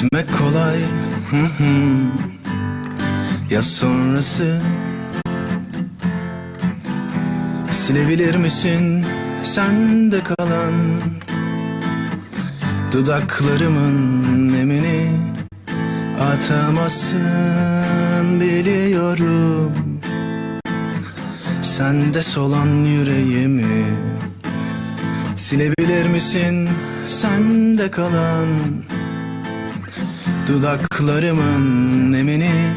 Gitmek kolay. Hı hı. Ya sonrası? Silebilir misin sende kalan Dudaklarımın nemini? Atamazsın biliyorum. Sende solan yüreğimi Silebilir misin sende kalan Dudaklarımın nemini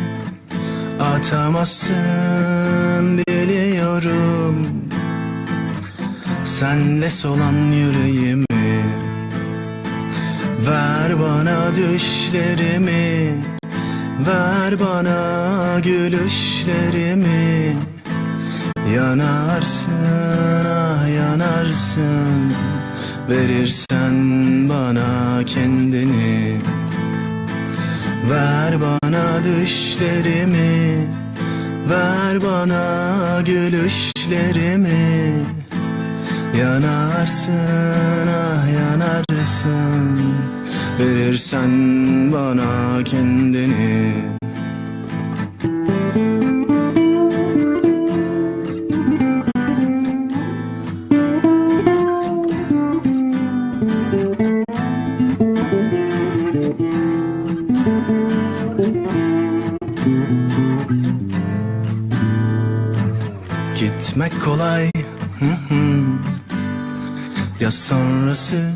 Atamazsın biliyorum. Senle solan yüreğimi Ver bana düşlerimi Ver bana gülüşlerimi. Yanarsın ah yanarsın Verirsen bana kendini Ver bana düşlerimi Ver bana gülüşlerimi. Yanarsın ah yanarsın. Verirsen bana kendini Gitmek kolay. Ya sonrası?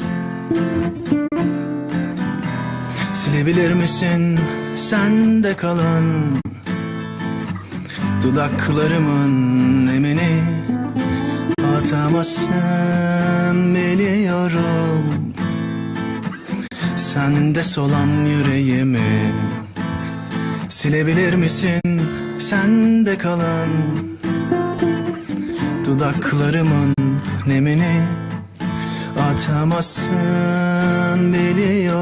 Silebilir misin sende kalan Dudaklarımın nemini? Atamazsın biliyorum. Sende solan yüreğimi Silebilir misin sende kalan Dudaklarımın nemini? Atamazsın biliyorum